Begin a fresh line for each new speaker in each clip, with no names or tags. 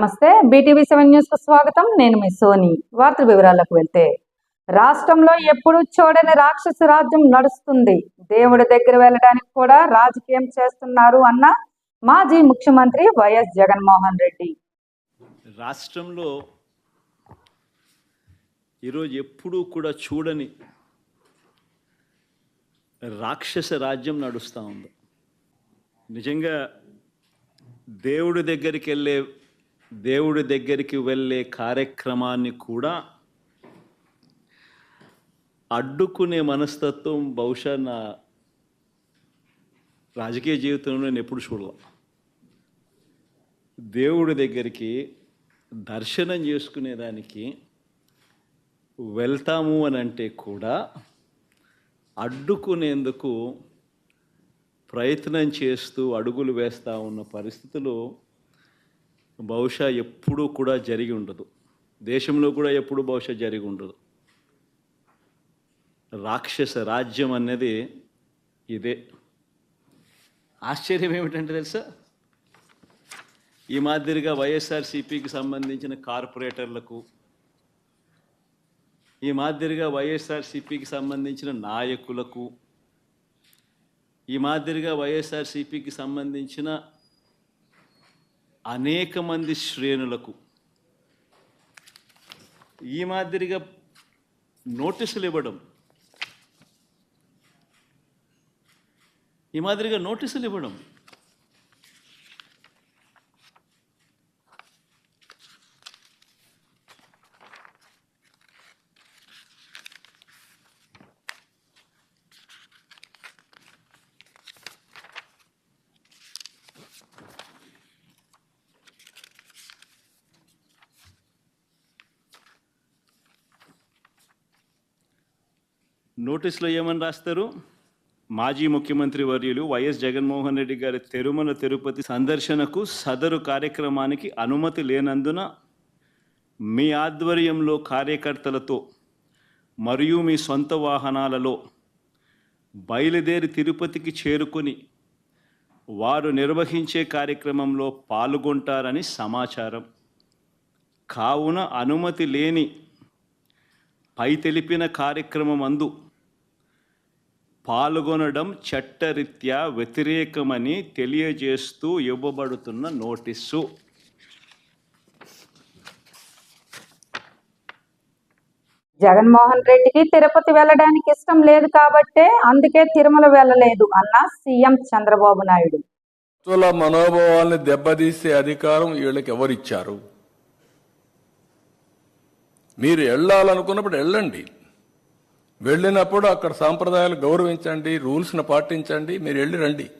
నమస్తే. BTV seven న్యూస్కు స్వాగతం. నేను మీ సోని. వార్తల వివరాలకు వెళ్తే రాష్ట్రంలో ఎప్పుడు చూడని రాక్షస రాజ్యం నడుస్తుంది. దేవుడి దగ్గర వెళ్ళడానికి కూడా రాజకీయం చేస్తున్నారు అన్న మాజీ ముఖ్యమంత్రి వైఎస్ జగన్మోహన్ రెడ్డి.
రాష్ట్రంలో ఈరోజు ఎప్పుడూ కూడా చూడని రాక్షస రాజ్యం నడుస్తూ ఉంది. నిజంగా దేవుడి దగ్గరికి వెళ్ళే దేవుడి దగ్గరికి వెళ్ళే కార్యక్రమాన్ని కూడా అడ్డుకునే మనస్తత్వం బహుశా నా రాజకీయ జీవితంలో నేను ఎప్పుడు చూడలే. దేవుడి దగ్గరికి దర్శనం చేసుకునేదానికి వెళ్తాము అని అంటే కూడా అడ్డుకునేందుకు ప్రయత్నం చేస్తూ అడుగులు వేస్తూ ఉన్న పరిస్థితులు బహుశా ఎప్పుడూ కూడా జరిగి ఉండదు. దేశంలో కూడా ఎప్పుడు బహుశా జరిగి ఉండదు. రాక్షస రాజ్యం అనేది ఇదే. ఆశ్చర్యం ఏమిటంటే తెలుసా? ఈ మాదిరిగా వైఎస్ఆర్సీపీకి సంబంధించిన కార్పొరేటర్లకు ఈ మాదిరిగా వైఎస్ఆర్సీపీకి సంబంధించిన నాయకులకు ఈ మాదిరిగా వైఎస్ఆర్సీపీకి సంబంధించిన అనేక మంది శ్రేణులకు ఈ మాదిరిగా నోటీసులు ఇవ్వడం. ఈ మాదిరిగా నోటీసులు ఇవ్వడం. నోటీసులో ఏమని రాస్తారు? మాజీ ముఖ్యమంత్రి వర్యులు వైఎస్ జగన్మోహన్ రెడ్డి గారి తిరుమల తిరుపతి సందర్శనకు సదరు కార్యక్రమానికి అనుమతి లేనందున మీ ఆధ్వర్యంలో కార్యకర్తలతో మరియు మీ సొంత వాహనాలలో బయలుదేరి తిరుపతికి చేరుకొని వారు నిర్వహించే కార్యక్రమంలో పాల్గొంటారని సమాచారం. కావున అనుమతి లేని పై తెలిపిన కార్యక్రమం అందు పాల్గొనడం చట్టరీత్యా వ్యతిరేకమని తెలియజేస్తూ ఇవ్వబడుతున్న నోటీసు.
జగన్మోహన్ రెడ్డికి తిరుపతి వెళ్ళడానికి ఇష్టం లేదు కాబట్టే అందుకే తిరుమల వెళ్ళలేదు అన్న సీఎం చంద్రబాబు నాయుడు.
భక్తుల మనోభావాల్ని దెబ్బతీసే అధికారం వీళ్ళకి ఎవరిచ్చారు? మీరు వెళ్ళాలనుకున్నప్పుడు వెళ్ళండి. వెళ్ళినప్పుడు అక్కడ సాంప్రదాయాలు గౌరవించండి రూల్స్ని పాటించండి మీరు వెళ్ళి రండి.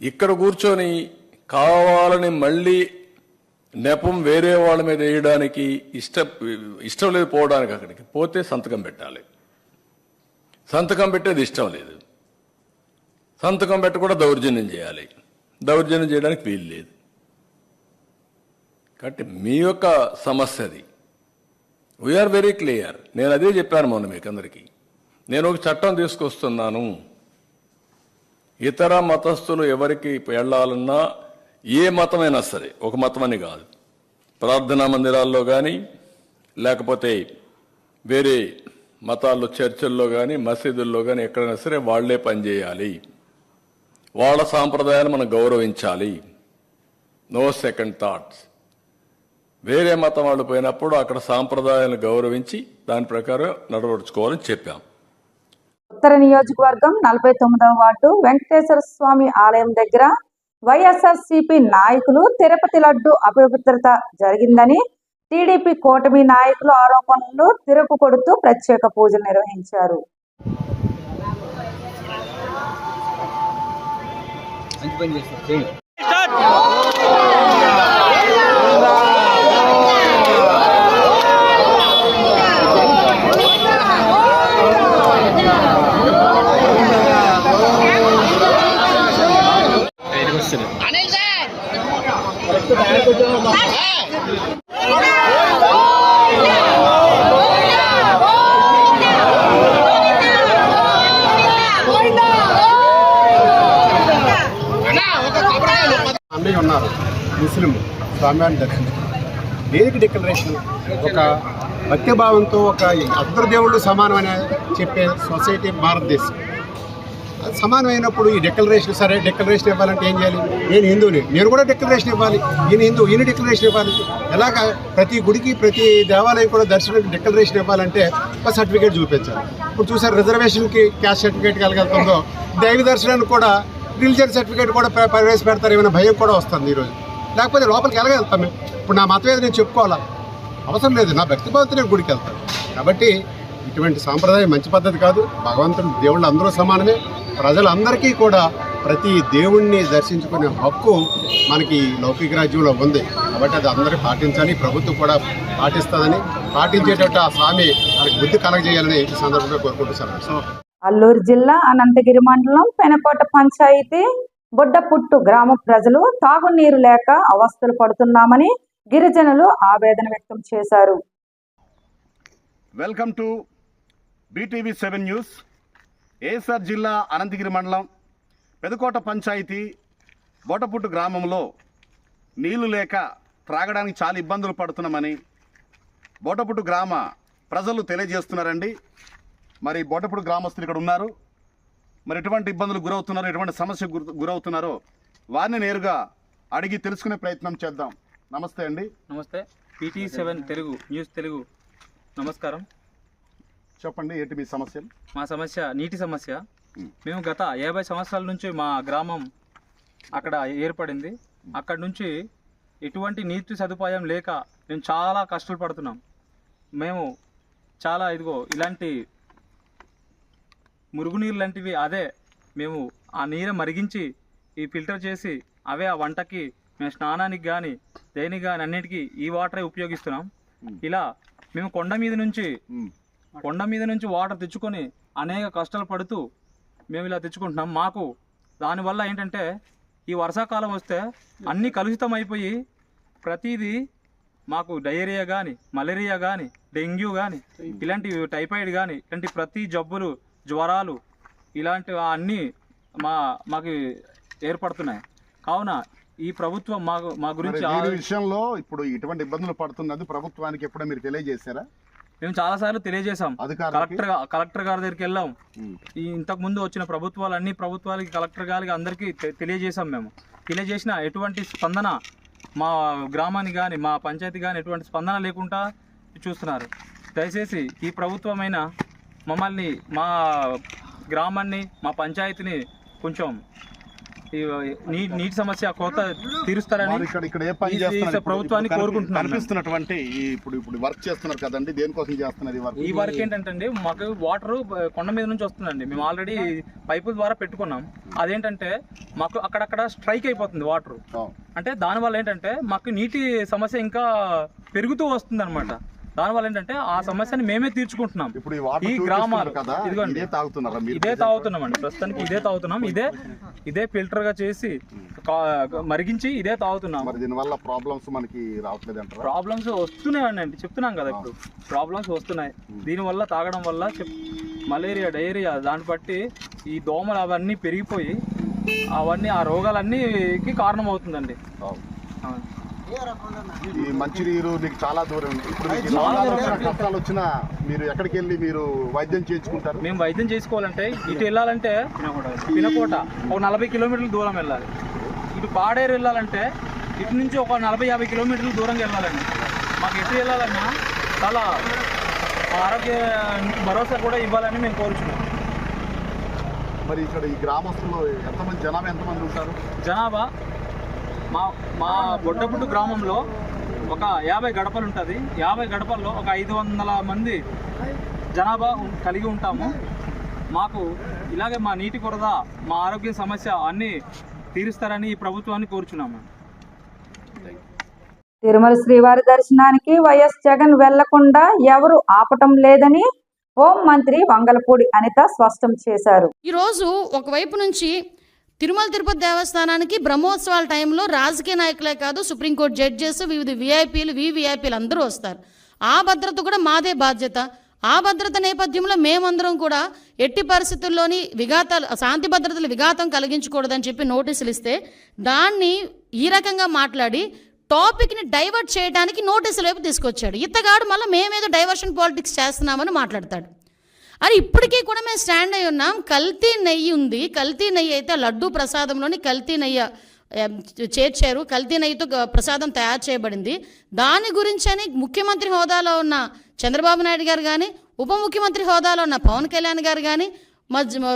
ఇక్కడ కూర్చొని కావాలని మళ్ళీ నెపం వేరే వాళ్ళ మీద వేయడానికి ఇష్ట ఇష్టం లేదు పోవడానికి అక్కడికి. పోతే సంతకం పెట్టాలి. సంతకం పెట్టేది ఇష్టం లేదు. సంతకం పెట్టి కూడా దౌర్జన్యం చేయాలి. దౌర్జన్యం చేయడానికి వీలు లేదు. కాబట్టి మీ యొక్క సమస్య అది. వీఆర్ వెరీ క్లియర్ నేను అదే చెప్పాను మొన్న మీకు అందరికీ. నేను ఒక చట్టం తీసుకొస్తున్నాను. ఇతర మతస్థులు ఎవరికి వెళ్ళాలన్నా ఏ మతమైనా సరే ఒక మతం అని కాదు. ప్రార్థనా మందిరాల్లో కానీ లేకపోతే వేరే మతాల్లో చర్చిల్లో కానీ మసీదుల్లో కానీ ఎక్కడైనా సరే వాళ్ళే పనిచేయాలి వాళ్ళ సాంప్రదాయాలు మనం గౌరవించాలి. No second thoughts. వేరే మతం వాళ్ళు పోయినప్పుడు అక్కడ సాంప్రదాయాలను గౌరవించి దాని ప్రకారం నడవడుచుకోవాలని చెప్పాం.
ఉత్తర నియోజకవర్గం నలభై తొమ్మిదవ వార్డు వెంకటేశ్వర స్వామి ఆలయం దగ్గర వైఎస్ఆర్సీపీ నాయకులు తిరుపతి లడ్డు అపవిత్రత జరిగిందని టీడీపీ కూటమి నాయకులు ఆరోపణలు తిరుపు కొడుతూ ప్రత్యేక పూజలు నిర్వహించారు.
మంచి పని చేస్తారు చేయండి
అనిల్ సార్
అన్నయ్య ఉన్నారు.
స్వామివారిని దర్శించుకున్నారు దేనికి డిక్లరేషన్ ఒక భక్తిభావంతో ఒక అందరు దేవుళ్ళు సమానం అని చెప్పే సొసైటీ భారతదేశం. సమానమైనప్పుడు ఈ డిక్లరేషన్ సరే డిక్లరేషన్ ఇవ్వాలంటే ఏం చేయాలి? నేను హిందువుని నేను కూడా డిక్లరేషన్ ఇవ్వాలి. ఈయన హిందూ ఈయన డిక్లరేషన్ ఇవ్వాలి. ఎలాగ ప్రతి గుడికి ప్రతి దేవాలయం కూడా దర్శనానికి డిక్లరేషన్ ఇవ్వాలంటే ఒక సర్టిఫికేట్ చూపించాలి. ఇప్పుడు చూసారు రిజర్వేషన్కి క్యాస్ట్ సర్టిఫికేట్ కలగలుగుతుందో దైవ దర్శనానికి కూడా రిలీజియన్ సర్టిఫికేట్ కూడా ప్రవేశపెడతారు ఏమైనా భయం కూడా వస్తుంది ఈరోజు. లేకపోతే లోపలికి ఎలాగెళ్తాం మేము? ఇప్పుడు నా మతం ఏదో నేను చెప్పుకోవాలా? అవసరం లేదు నా భక్తిభావంతో నేను గుడికి వెళ్తాను. కాబట్టి ఇటువంటి సాంప్రదాయం మంచి పద్ధతి కాదు. భగవంతుడు దేవుళ్ళు అందరూ సమానమే. ప్రజలందరికీ కూడా ప్రతి దేవుణ్ణి దర్శించుకునే హక్కు మనకి లౌకిక రాజ్యంలో ఉంది. కాబట్టి అది అందరూ పాటించాలి. ప్రభుత్వం కూడా పాటిస్తుందని పాటించేటట్టు ఆ స్వామి మనకి బుద్ధి కలగజేయాలని ఈ సందర్భంగా కోరుకుంటున్నాను సో
అల్లూరు జిల్లా అనంతగిరి మండలం పెనకోట పంచాయతీ బొడ్డపుట్టు గ్రామ ప్రజలు తాగునీరు లేక అవస్థలు పడుతున్నామని గిరిజనులు ఆవేదన వ్యక్తం చేశారు.
Welcome to BTV seven news ASR జిల్లా అనంతగిరి మండలం పెదకోట పంచాయతీ బోటపుట్టు గ్రామంలో నీళ్ళు లేక త్రాగడానికి చాలా ఇబ్బందులు పడుతున్నామని బోటపుట్టు గ్రామ ప్రజలు తెలియజేస్తున్నారండి. మరి బోటపుడు గ్రామస్తులు ఇక్కడ ఉన్నారు. మరి ఎటువంటి ఇబ్బందులు గురవుతున్నారో ఎటువంటి సమస్య గురవుతున్నారో వారిని నేరుగా అడిగి తెలుసుకునే ప్రయత్నం చేద్దాం. నమస్తే అండి.
నమస్తే. PT seven Telugu news Telugu. నమస్కారం.
చెప్పండి ఏంటి మీ సమస్యలు?
మా సమస్య నీటి సమస్య. మేము గత యాభై సంవత్సరాల నుంచి మా గ్రామం అక్కడ ఏర్పడింది. అక్కడ నుంచి ఎటువంటి నీటి సదుపాయం లేక మేము చాలా కష్టాలు పడుతున్నాం మేము చాలా ఇదిగో ఇలాంటి మురుగునీరు లాంటివి అదే మేము ఆ నీరు మరిగించి ఈ ఫిల్టర్ చేసి అవే ఆ వంటకి మేము స్నానానికి కానీ దేనికి కానీ అన్నిటికీ ఈ వాటరే ఉపయోగిస్తున్నాం. ఇలా మేము కొండ మీద నుంచి. కొండ మీద నుంచి వాటర్ తెచ్చుకొని అనేక కష్టాలు పడుతూ మేము ఇలా తెచ్చుకుంటున్నాం. మాకు దానివల్ల ఏంటంటే ఈ వర్షాకాలం వస్తే అన్నీ కలుషితం అయిపోయి ప్రతిదీ మాకు డయేరియా కానీ మలేరియా కానీ డెంగ్యూ కానీ ఇలాంటి టైఫాయిడ్ కానీ ఇలాంటి ప్రతి జబ్బులు జ్వరాలు ఇలాంటివి అన్నీ మా మాకు ఏర్పడుతున్నాయి. కావున ఈ ప్రభుత్వం మాకు మా
మరి
గురించి
విషయంలో ఇప్పుడు ఇటువంటి ఇబ్బందులు పడుతున్నది ప్రభుత్వానికి ఎప్పుడో మీరు తెలియజేశారా?
మేము చాలాసార్లు తెలియజేశాం? కలెక్టర్ కలెక్టర్ గారి దగ్గరికి వెళ్ళాం. ఈ ఇంతకు ముందు వచ్చిన ప్రభుత్వాలు అన్ని ప్రభుత్వాలకి కలెక్టర్ గారికి అందరికీ తెలియజేశాం మేము తెలియజేసిన ఎటువంటి స్పందన మా గ్రామానికి కానీ మా పంచాయతీ కానీ ఎటువంటి స్పందన లేకుండా చూస్తున్నారు దయచేసి ఈ ప్రభుత్వమైన మమ్మల్ని మా గ్రామాన్ని మా పంచాయతీని కొంచెం ఈ నీ నీటి సమస్య కోత తీరుస్తారని? ప్రభుత్వాన్ని
ఇప్పుడు కనిపి-
కోరుకుంటున్నాం మేము.
కనిపిస్తున్నటువంటి ఇప్పుడు ఇప్పుడు వర్క్ చేస్తున్నారు కదండి దేనికోసం చేస్తున్నారు ఈ వర్క్
ఈ వర్క్ ఏంటంటే మాకు వాటర్ కొండ మీద నుంచి వస్తుందండి మేము ఆల్రెడీ పైపుల ద్వారా పెట్టుకున్నాం అదేంటంటే మాకు అక్కడక్కడ స్ట్రైక్ అయిపోతుంది వాటర్
ఆ.
అంటే దానివల్ల ఏంటంటే మాకు నీటి సమస్య ఇంకా పెరుగుతూ వస్తుంది అనమాట దానివల్ల ఏంటంటే ఆ సమస్యని మేమే తీర్చుకుంటున్నాం.
ఇప్పుడు ఈ
గ్రామాలు ఇదిగోండి.
ఇదే
ఇదే తాగుతున్నామండి. ప్రస్తుతానికి ఇదే తాగుతున్నాం. ఇదే ఇదే ఫిల్టర్గా చేసి మరిగించి ఇదే తాగుతున్నాం.
దీనివల్ల ప్రాబ్లమ్స్ మనకి రావట్లేదు
ప్రాబ్లమ్స్ వస్తున్నాయండి అండి. చెప్తున్నాం కదా ఇప్పుడు. ప్రాబ్లమ్స్ వస్తున్నాయి. దీనివల్ల తాగడం వల్ల మలేరియా డయేరియా దాన్ని బట్టి ఈ దోమలు అవన్నీ పెరిగిపోయి అవన్నీ ఆ రోగాలన్నీకి కారణం అవుతుందండి
అవును. ఈ మంచినీరు మీకు చాలా దూరం ఉంది. ఇప్పుడు మీకు రోగాలు వచ్చినా, కష్టాలు వచ్చినా మీరు ఎక్కడికి వెళ్ళి మీరు వైద్యం చేయించుకుంటారు?
మేము వైద్యం చేసుకోవాలంటే ఇటు వెళ్ళాలంటే పినకోట. ఒక నలభై కిలోమీటర్ల దూరం వెళ్ళాలి. ఇటు పాడేరు వెళ్ళాలంటే ఇటు నుంచి ఒక నలభై యాభై కిలోమీటర్ల దూరంగా వెళ్ళాలండి. మాకు ఎటు వెళ్ళాలన్నా చాలా ఆరోగ్య భరోసా కూడా ఇవ్వాలని మేము కోరుచున్నాం.
మరి ఇక్కడ ఈ గ్రామస్తులు ఎంతమంది జనాభా ఎంతమంది ఉంటారు?
జనాభా మా మా బొడ్డపుట్టు గ్రామంలో ఒక యాభై గడపలు ఉంటుంది యాభై గడపల్లో ఒక ఐదు వందల మంది జనాభా కలిగి ఉంటాము. మాకు ఇలాగే మా నీటి కొరత మా ఆరోగ్య సమస్య అన్నీ తీరుస్తారని ఈ ప్రభుత్వాన్ని కోరుచున్నాము.
తిరుమల శ్రీవారి దర్శనానికి వైఎస్ జగన్ వెళ్ళకుండా ఎవరు ఆపటం లేదని హోం మంత్రి వంగలపూడి అనిత స్పష్టం చేశారు.
ఈరోజు ఒకవైపు నుంచి తిరుమల తిరుపతి దేవస్థానానికి బ్రహ్మోత్సవాల టైంలో రాజకీయ నాయకులే కాదు సుప్రీంకోర్టు జడ్జెస్ వివిధ విఐపీలు వివిఐపీలు అందరూ వస్తారు. ఆ భద్రత కూడా మాదే బాధ్యత. ఆ భద్రత నేపథ్యంలో మేమందరం కూడా ఎట్టి పరిస్థితుల్లోని విఘాతాలు శాంతి భద్రతలు విఘాతం కలిగించకూడదని చెప్పి నోటీసులు ఇస్తే దాన్ని ఈ రకంగా మాట్లాడి టాపిక్ని డైవర్ట్ చేయడానికి నోటీసుల వైపు తీసుకొచ్చాడు. ఇతగాడు మళ్ళీ మేమేదో డైవర్షన్ పాలిటిక్స్ చేస్తున్నామని మాట్లాడతాడు. అరే ఇప్పటికీ కూడా మేము స్టాండ్ అయి ఉన్నాం. కల్తీ నెయ్యి ఉంది. కల్తీ నెయ్యి అయితే లడ్డూ ప్రసాదంలోని కల్తీ నెయ్యి చేర్చారు. కల్తీ నెయ్యితో ప్రసాదం తయారు చేయబడింది. దాని గురించని ముఖ్యమంత్రి హోదాలో ఉన్న చంద్రబాబు నాయుడు గారు కానీ ఉప ముఖ్యమంత్రి హోదాలో ఉన్న పవన్ కళ్యాణ్ గారు కానీ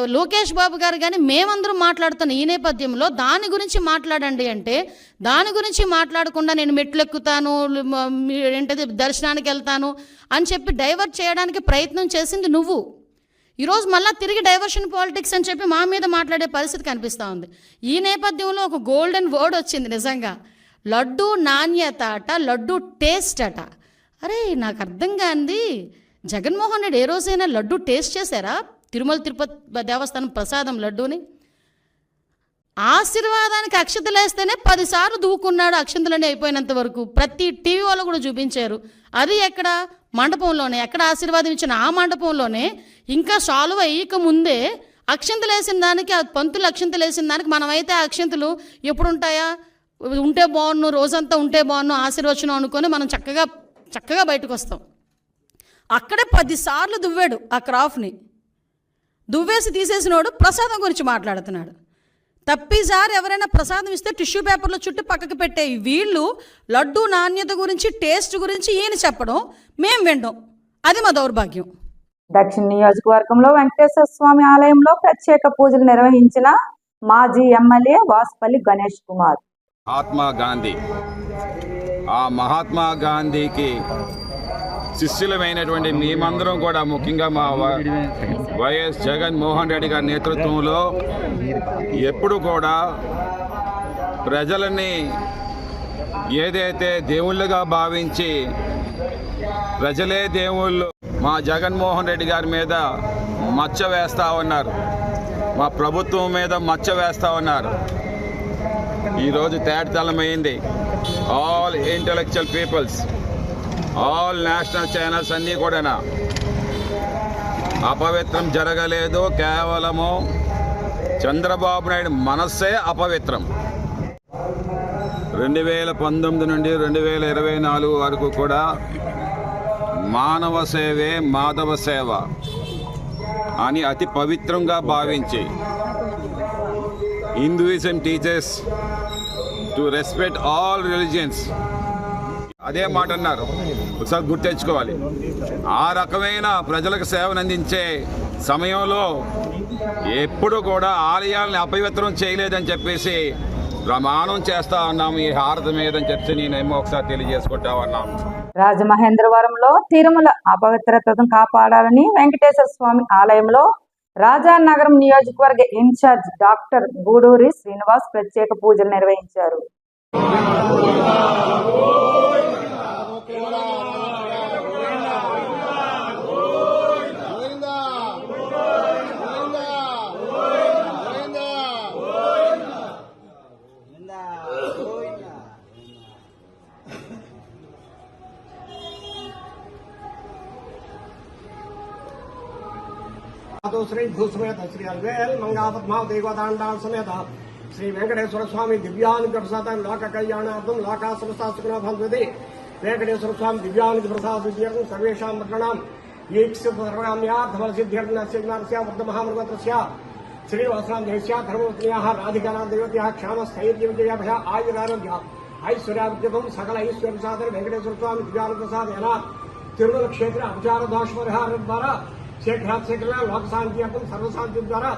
లోకేష్ బాబు గారు కానీ మేమందరం మాట్లాడుతున్న ఈ నేపథ్యంలో దాని గురించి మాట్లాడండి అంటే దాని గురించి మాట్లాడకుండా నేను మెట్లు ఎక్కుతాను మీ- ఏంటది దర్శనానికి వెళ్తాను అని చెప్పి డైవర్ట్ చేయడానికి ప్రయత్నం చేసింది నువ్వు. ఈరోజు మళ్ళీ తిరిగి డైవర్షన్ పాలిటిక్స్ అని చెప్పి మా మీద మాట్లాడే పరిస్థితి కనిపిస్తూ ఉంది. ఈ నేపథ్యంలో ఒక గోల్డెన్ వర్డ్ వచ్చింది నిజంగా. లడ్డు నాణ్యత అట లడ్డు టేస్ట్ అట. అరే నాకు అర్థం కాంది. జగన్మోహన్ రెడ్డి ఏ రోజైనా లడ్డు టేస్ట్ చేశారా? తిరుమల తిరుపతి దేవస్థానం ప్రసాదం లడ్డూని ఆశీర్వాదానికి అక్షతలు వేస్తేనే పదిసార్లు దూకున్నాడు అక్షంతలని అయిపోయినంత వరకు. ప్రతి టీవీ వాళ్ళు కూడా చూపించారు. అది ఎక్కడ? మండపంలోనే. ఎక్కడ ఆశీర్వాదం ఇచ్చిన ఆ మండపంలోనే. ఇంకా సాల్వ్ అయ్యక ముందే అక్షంతలు వేసిన దానికి ఆ పంతులు అక్షంతలు వేసిన దానికి మనమైతే ఆ అక్షంతలు ఎప్పుడు ఉంటాయా ఉంటే బాగున్ను రోజంతా ఉంటే బాగున్ను ఆశీర్వచనం అనుకొని మనం చక్కగా చక్కగా బయటకు వస్తాం అక్కడే పదిసార్లు దువ్వాడు ఆ క్రాఫ్ని దువ్వేసి తీసేసినోడు ప్రసాదం గురించి మాట్లాడుతున్నాడు. తప్పిసారి ఎవరైనా ప్రసాదం ఇస్తే టిష్యూ పేపర్లో చుట్టి పక్కకి పెట్టే వీళ్ళు లడ్డు నాణ్యత గురించి టేస్ట్ గురించి ఈయన చెప్పడం మేం వినడం అది మా దౌర్భాగ్యం.
దక్షిణ నియోజకవర్గంలో వెంకటేశ్వర స్వామి ఆలయంలో ప్రత్యేక పూజలు నిర్వహించిన మాజీ ఎమ్మెల్యే వాసుపల్లి గణేష్ కుమార్.
మహాత్మా గాంధీ. ఆ మహాత్మా గాంధీకి శిష్యులమైనటువంటి మేమందరం కూడా ముఖ్యంగా మా వ- వైఎస్ జగన్మోహన్ రెడ్డి గారి నేతృత్వంలో ఎప్పుడు కూడా ప్రజలని ఏదైతే దేవుళ్ళుగా భావించి ప్రజలే దేవుళ్ళు మా జగన్మోహన్ రెడ్డి గారి మీద మచ్చ వేస్తూ ఉన్నారు. మా ప్రభుత్వం మీద మచ్చ వేస్తూ ఉన్నారు. ఈరోజు తేటతలమైంది all intellectual peoples all national channels అన్నీ కూడా అపవిత్రం జరగలేదు కేవలము చంద్రబాబు నాయుడు మనస్సే అపవిత్రం. రెండు వేల పంతొమ్మిది నుండి రెండు వేల ఇరవై నాలుగు వరకు కూడా మానవ సేవే మాధవ సేవ అని అతి పవిత్రంగా భావించి Hinduism teaches to respect all religions అదే మాట అన్నారు. ఒకసారి గుర్తెచ్చుకోవాలి ఆ రకమైన ప్రజలకు సేవను అందించే సమయంలో ఎప్పుడు కూడా ఆలయాల్ని అపవిత్రం చేయలేదని చెప్పేసి ప్రమాణం చేస్తా ఉన్నాము ఈ హారతి మీద చెప్పి నేనేమో ఒకసారి తెలియజేసుకుంటా ఉన్నాము
రాజమహేంద్రవరంలో తిరుమల అపవిత్రతను కాపాడాలని వెంకటేశ్వర స్వామి ఆలయంలో రాజానగరం నియోజకవర్గ ఇన్ఛార్జ్ డాక్టర్ గూడూరి శ్రీనివాస్ ప్రత్యేక పూజలు నిర్వహించారు.
అదో శ్రీ భూసమేత శ్రీ అల్వేల్ మంగాపద్మావ దేవతాండాల సమేత శ్రీ వెంకటేశ్వర స్వామి దివ్యానికి ప్రసాదం లోక కళ్యాణార్థం లోకా సమస్తాసుకున భవంతి వెంకటేశ్వర वेंकटेश्वरस्वामि दिव्यानन्दप्रसादविद्यर्थं सर्वेषां भद्रणां ईक्षसर्वनाम्या धमलसिद्ध्यर्थनस्यज्ञानस्य वर्धमहामृगत्रस्य श्रीनिवासनां जयस्या धर्मवत्न्याः राधिकानां देवत्याः क्षामस्थैर्यविजयाभया आयुरारोग्याः ऐश्वर्याविद्यपं सकल ऐश्वर्यसाधन वेंकटेश्वरस्वामि दिव्यानन्दप्रसाद यनात् तिरुमलक्षेत्र अपचारदोषपरिहारद्वारा शेखरात् शेखरणां लोकशान्त्यर्थं सर्वशान्तिद्वारा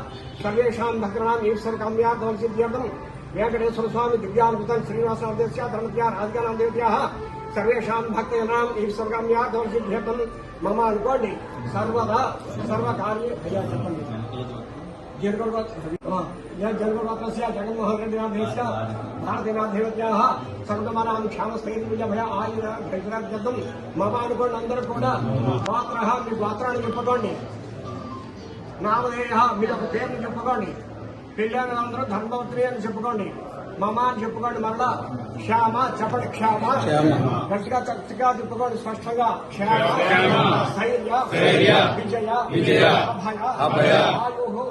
सर्वेषां भक्तॄणाम् ईश्वरकाम्या धमलसिद्ध्यर्थं वेंकटेश्वरस्वामि दिव्यानन्दं श्रीनिवासनां जयस्या धर्मत्या राधिकानां देवत्याः సర్వేషాం భక్తజనాం ఈశ్వర కామ్యార్థం సిద్ధ్యర్థం మమ అనుకోండి సర్వదా సర్వకార్య అయ్యా చెప్పండి జగన్మోహన్ జగన్మోహన్ రెడ్డి నాథేశ్య భారతీనాథేవత్యాः సర్వమానాం క్షామస్థైర్యభయ ఆయుర భైరాగ్యం మమ అనుకోండి అందరూ కూడా గోత్ర మీ గోత్రాన్ని చెప్పుకోండి నామధేయ మీరు ఒక పేరుని చెప్పుకోండి పెళ్ళాని అందరూ ధర్మవత్రి అని చెప్పుకోండి మమ అని చెప్పుకోండి మరలా. శ్యామ చెప్పండి క్షామ. గట్టిగా చక్కగా చెప్పుకోండి స్పష్టంగా. క్షేమ స్థైర్య విజయ విజయ. అభయ.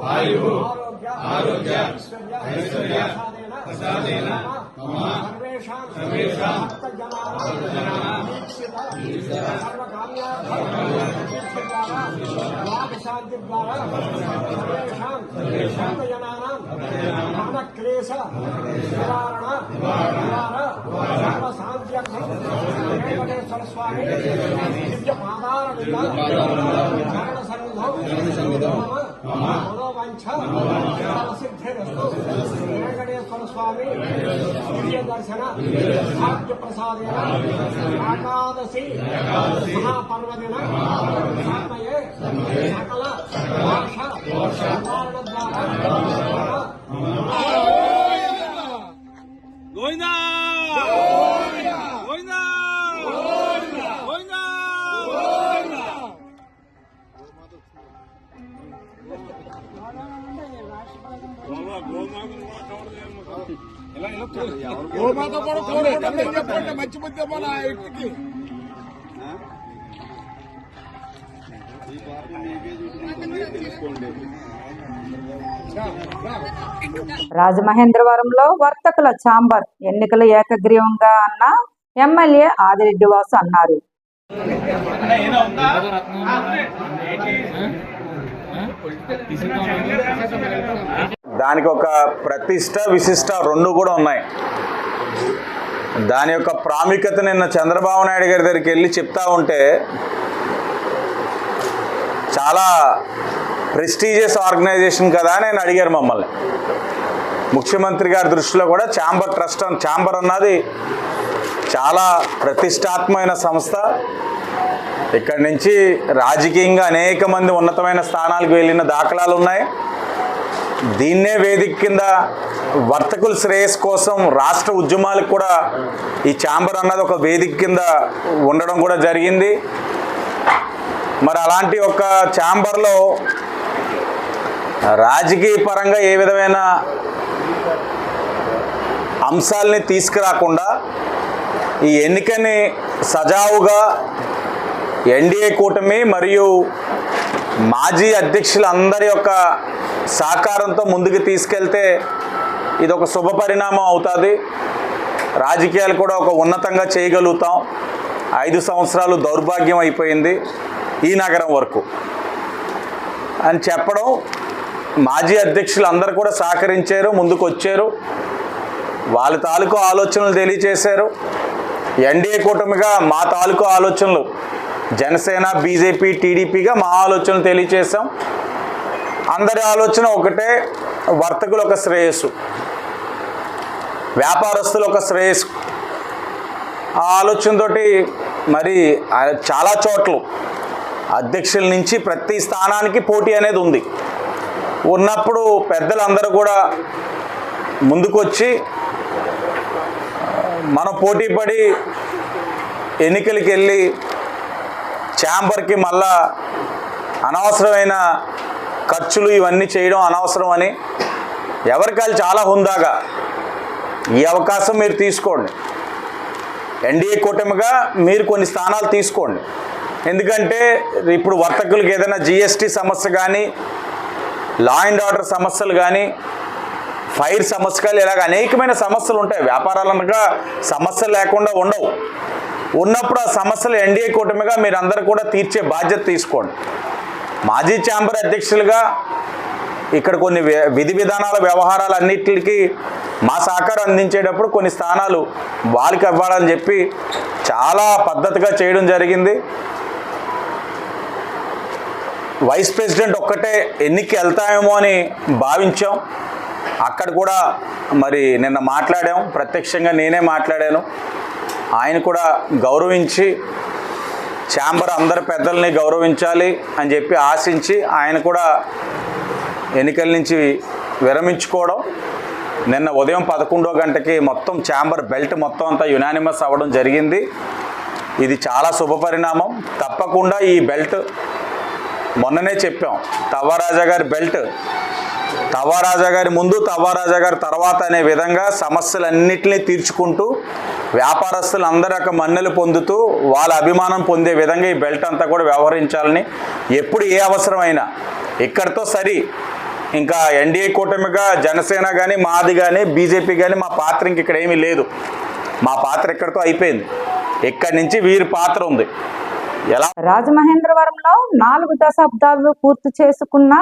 ఆయు ఆరోగ్య. ఐశ్వర్య. ప్రసాదేన. సర్వేషాం. భక్తజనానాం దీక్షిత సర్వకామ్యార్థం వాగశాంతి ద్వారా సర్వేషాం భక్తజనానాం మహనక్లేశ నివారణ నివార సర్వశాంత్యర్థం వెంకటేశ్వర స్వామి దివ్య పాదార చరణ సన్నిధం మమ మనోవంఛ సిద్ధిరస్తు వెంకటేశ్వర స్వామి దివ్య దర్శన భాగ్య ప్రసాదేన ఏకాదశి మహాపర్వదిన సమయే సకల దోష నివారణ ద్వారా
గోవిందా గోవిందా
రాజమహేంద్రవరంలో వర్తకుల ఛాంబర్ ఎన్నికలు ఏకగ్రీవంగా అన్న ఎమ్మెల్యే ఆదిరెడ్డి వాసు అన్నారు.
దానికి ఒక ప్రతిష్ట విశిష్ట రెండు కూడా ఉన్నాయి. దాని యొక్క ప్రాముఖ్యత నిన్న చంద్రబాబు నాయుడు గారి దగ్గరికి వెళ్ళి చెప్తా ఉంటే చాలా ప్రెస్టీజియస్ ఆర్గనైజేషన్ కదా అని నేను అడిగారు మమ్మల్ని. ముఖ్యమంత్రి గారి దృష్టిలో కూడా ఛాంబర్ ట్రస్ట్ అన్ ఛాంబర్ అన్నది చాలా ప్రతిష్టాత్మైన సంస్థ. ఇక్కడి నుంచి రాజకీయంగా అనేక మంది ఉన్నతమైన స్థానాలకు వెళ్ళిన దాఖలాలు ఉన్నాయి. దీన్నే వేదిక కింద వర్తకుల శ్రేయస్ కోసం రాష్ట్ర ఉద్యమాలకు కూడా ఈ ఛాంబర్ అన్నది ఒక వేదిక కింద ఉండడం కూడా జరిగింది. మరి అలాంటి ఒక ఛాంబర్లో రాజకీయ పరంగా ఏ విధమైన అంశాలని తీసుకురాకుండా ఈ ఎన్నికని సజావుగా ఎన్డీఏ కూటమి మరియు మాజీ అధ్యక్షులందరి యొక్క సహకారంతో ముందుకు తీసుకెళ్తే ఇది ఒక శుభ పరిణామం అవుతుంది. రాజకీయాలు కూడా ఒక ఉన్నతంగా చేయగలుగుతాం. ఐదు సంవత్సరాలు దౌర్భాగ్యం అయిపోయింది ఈ నగరం వరకు. అని చెప్పడం మాజీ అధ్యక్షులు అందరు కూడా సహకరించారు ముందుకు వచ్చారు వాళ్ళ తాలూకు ఆలోచనలు తెలియచేశారు. ఎన్డీఏ కూటమిగా మా తాలూకు ఆలోచనలు జనసేన బీజేపీ టీడీపీగా మా ఆలోచనలు తెలియచేసాం అందరి ఆలోచన ఒకటే వర్తకులు ఒక శ్రేయస్సు. వ్యాపారస్తులు ఒక శ్రేయస్సు. ఆ ఆలోచనతోటి మరి చాలా చోట్ల అధ్యక్షుల నుంచి ప్రతి స్థానానికి పోటీ అనేది ఉంది. ఉన్నప్పుడు పెద్దలందరూ కూడా ముందుకొచ్చి మనం పోటీ పడి ఎన్నికలకి వెళ్ళి ఛాంబర్కి మళ్ళా అనవసరమైన ఖర్చులు ఇవన్నీ చేయడం అనవసరం అని ఎవరికాలు చాలా హుందాగా. ఈ అవకాశం మీరు తీసుకోండి. ఎన్డీఏ కూటమిగా మీరు కొన్ని స్థానాలు తీసుకోండి. ఎందుకంటే ఇప్పుడు వర్తకులకు ఏదైనా జిఎస్టీ సమస్య కానీ లా అండ్ ఆర్డర్ సమస్యలు కానీ ఫైర్ సమస్య కానీ ఇలాగ అనేకమైన సమస్యలు ఉంటాయి. వ్యాపారాలనగా సమస్యలు లేకుండా ఉండవు. ఉన్నప్పుడు ఆ సమస్యలు ఎన్డీఏ కూటమిగా మీరు కూడా తీర్చే బాధ్యత తీసుకోండి. మాజీ ఛాంబర్ అధ్యక్షులుగా ఇక్కడ కొన్ని విధి విధానాల వ్యవహారాలు అన్నిటికీ మా సహకారం అందించేటప్పుడు కొన్ని స్థానాలు వాళ్ళకి ఇవ్వాలని చెప్పి చాలా పద్ధతిగా చేయడం జరిగింది. వైస్ ప్రెసిడెంట్ ఒక్కటే ఎన్నికకి వెళ్తామేమో అని భావించాం. అక్కడ కూడా మరి నిన్న మాట్లాడాం. ప్రత్యక్షంగా నేనే మాట్లాడాను. ఆయన కూడా గౌరవించి ఛాంబర్ అందరి పెద్దల్ని గౌరవించాలి అని చెప్పి ఆశించి ఆయన కూడా ఎన్నికల నుంచి విరమించుకోవడం నిన్న ఉదయం పదకొండో గంటకి మొత్తం ఛాంబర్ బెల్ట్ మొత్తం అంతా యునానిమస్ అవ్వడం జరిగింది. ఇది చాలా శుభపరిణామం. తప్పకుండా ఈ బెల్ట్ మొన్ననే చెప్పాం తవ్వారాజా గారి బెల్ట్. తవ్వారాజా గారి ముందు తవ్వారాజా గారి తర్వాత అనే విధంగా సమస్యలన్నింటినీ తీర్చుకుంటూ వ్యాపారస్తులు అందరూ ఒక మన్నెలు పొందుతూ వాళ్ళ అభిమానం పొందే విధంగా ఈ బెల్ట్ అంతా కూడా వ్యవహరించాలని ఎప్పుడు ఏ అవసరమైనా. ఇక్కడితో సరి. ఇంకా ఎన్డీఏ కూటమిగా జనసేన కానీ మాది కానీ బీజేపీ కానీ మా పాత్ర ఇంక ఇక్కడ ఏమీ లేదు. మా పాత్ర ఎక్కడితో అయిపోయింది. ఇక్కడి నుంచి వీరి పాత్ర ఉంది.
రాజమహేంద్రవరంలో నాలుగు దశాబ్దాలు పూర్తి చేసుకున్న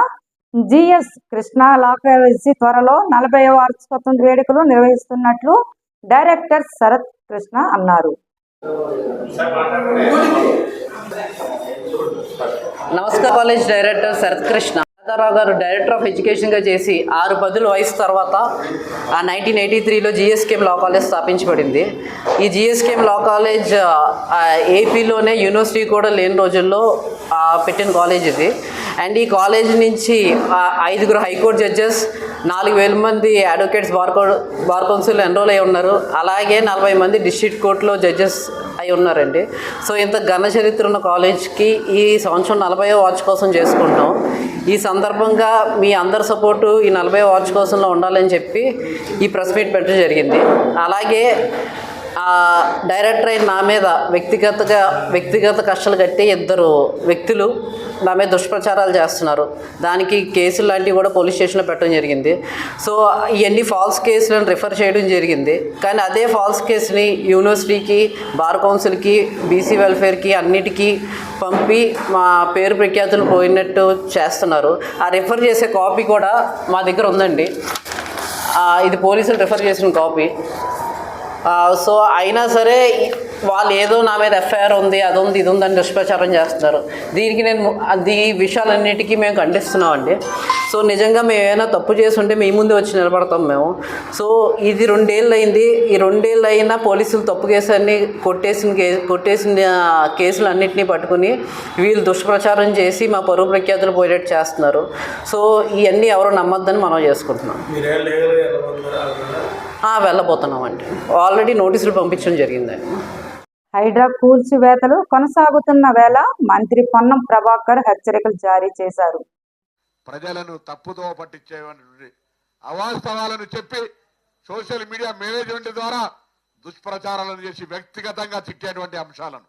జిఎస్ కృష్ణ లా కాలేజీ త్వరలో నలభై వార్షికోత్సవం వేడుకలు నిర్వహిస్తున్నట్లు డైరెక్టర్ శరత్ కృష్ణ అన్నారు.
Namaskar college director Sarath Krishna. రావు గారు డైరెక్టర్ ఆఫ్ ఎడ్యుకేషన్గా చేసి ఆరు పదుల వయసు తర్వాత ఆ నైన్టీన్ ఎయిటీ త్రీలో జిఎస్కేఎం లా కాలేజ్ స్థాపించబడింది. ఈ జిఎస్కేఎం లా కాలేజ్ ఏపీలోనే యూనివర్సిటీ కూడా లేని రోజుల్లో పెట్టిన కాలేజ్ ఇది. అండ్ ఈ కాలేజ్ నుంచి ఐదుగురు హైకోర్టు జడ్జెస్ నాలుగు వేల మంది advocates bar bar council enrol అయి ఉన్నారు. అలాగే నలభై మంది డిస్ట్రిక్ట్ కోర్టులో జడ్జెస్ అయి ఉన్నారండి. సో ఇంత ఘన చరిత్ర ఉన్న కాలేజ్కి ఈ సంవత్సరం నలభై వాచ్ కోసం చేసుకుంటాం. ఈ సందర్భంగా మీ అందరి సపోర్టు ఈ నలభై వార్చ్ కోసంలో ఉండాలని చెప్పి ఈ ప్రెస్ మీట్ పెట్టడం జరిగింది. అలాగే ఆ, డైరెక్టర్ అయిన నా మీద వ్యక్తిగతగా వ్యక్తిగత కష్టాలు కట్టి ఇద్దరు వ్యక్తులు నా మీద దుష్ప్రచారాలు చేస్తున్నారు. దానికి కేసులు లాంటివి కూడా పోలీస్ స్టేషన్లో పెట్టడం జరిగింది. సో ఇవన్నీ ఫాల్స్ కేసులను రిఫర్ చేయడం జరిగింది. కానీ అదే ఫాల్స్ కేసుని యూనివర్సిటీకి బార్ కౌన్సిల్కి బీసీ వెల్ఫేర్కి అన్నిటికీ పంపి మా పేరు ప్రఖ్యాతులు పోయినట్టు చేస్తున్నారు. ఆ రిఫర్ చేసే కాపీ కూడా మా దగ్గర ఉందండి. ఇది పోలీసులు రిఫర్ చేసిన కాపీ. సో అయినా సరే వాళ్ళు ఏదో నా మీద ఎఫ్ఐఆర్ ఉంది అది ఉంది ఇది ఉందని దుష్ప్రచారం చేస్తున్నారు. దీనికి నేను అది విషయాలన్నిటికీ మేము ఖండిస్తున్నామండి. సో నిజంగా మేము ఏమైనా తప్పు చేసి ఉంటే మీ ముందే వచ్చి నిలబడతాం మేము. సో ఇది రెండేళ్ళు అయింది ఈ రెండేళ్ళు అయినా పోలీసులు తప్పు కేసులన్నీ కొట్టేసిన కే కొట్టేసిన కేసులు అన్నింటినీ పట్టుకుని వీళ్ళు దుష్ప్రచారం చేసి మా పరువు ప్రఖ్యాతులు పోయేటట్టు చేస్తున్నారు. సో ఇవన్నీ ఎవరు నమ్మొద్దని మనం చేసుకుంటున్నాం. వెళ్ళబోతున్నామండి. ఆల్రెడీ నోటీసులు పంపించడం జరిగిందండి
హైడ్రా కూల్చివేతలు కొనసాగుతున్న వేళ మంత్రి పొన్నం ప్రభాకర్ హెచ్చరికలు జారీ చేశారు.
ప్రజలను తప్పుదో పట్టించేటువంటి అవాస్తవాలను చెప్పి సోషల్ మీడియా మేనేజ్మెంట్ ద్వారా దుష్ప్రచారాలను చేసి వ్యక్తిగతంగా తిట్టేటువంటి అంశాలను.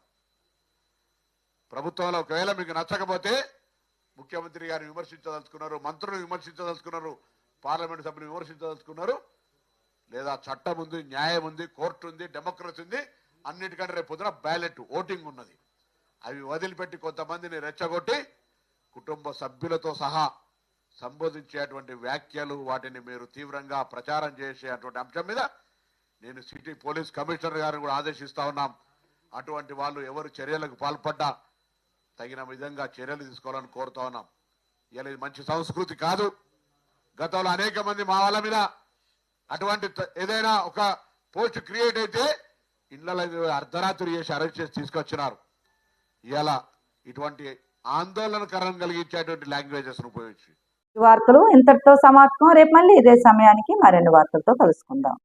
ప్రభుత్వంలో ఒకవేళ మీకు నచ్చకపోతే ముఖ్యమంత్రి గారిని విమర్శించదలుచుకున్నారు మంత్రులు విమర్శించదలుచుకున్నారు పార్లమెంట్ సభ్యులు విమర్శించదలుచుకున్నారు. లేదా చట్టం ఉంది న్యాయం ఉంది కోర్టు ఉంది డెమోక్రసీ ఉంది అన్నిటికంటే రేపు పొద్దున బ్యాలెట్ ఓటింగ్ ఉన్నది. అవి వదిలిపెట్టి కొంతమందిని రెచ్చగొట్టి కుటుంబ సభ్యులతో సహా సంబోధించేటువంటి వ్యాఖ్యలు వాటిని మీరు తీవ్రంగా ప్రచారం చేసేటువంటి అంశం మీద నేను సిటీ పోలీస్ కమిషనర్ గారిని కూడా ఆదేశిస్తా ఉన్నాం. అటువంటి వాళ్ళు ఎవరు చర్యలకు పాల్పడ్డా తగిన విధంగా చర్యలు తీసుకోవాలని కోరుతా ఉన్నాం. ఇలా ఇది మంచి సంస్కృతి కాదు. గతంలో అనేక మంది మా వాళ్ళ మీద అటువంటి ఏదైనా ఒక పోస్ట్ క్రియేట్ అయితే ఇళ్ళ అర్ధరాత్రి చేసి అరెస్ట్ చేసి తీసుకొచ్చినారు. ఇలా ఇటువంటి ఆందోళనకరం కలిగించేటువంటి లాంగ్వేజెస్ ఉపయోగించి.
ఈ వార్తలు ఇంతటితో సమాప్తం. రేపు మళ్ళీ ఇదే సమయానికి మరిన్ని వార్తలతో కలుసుకుందాం.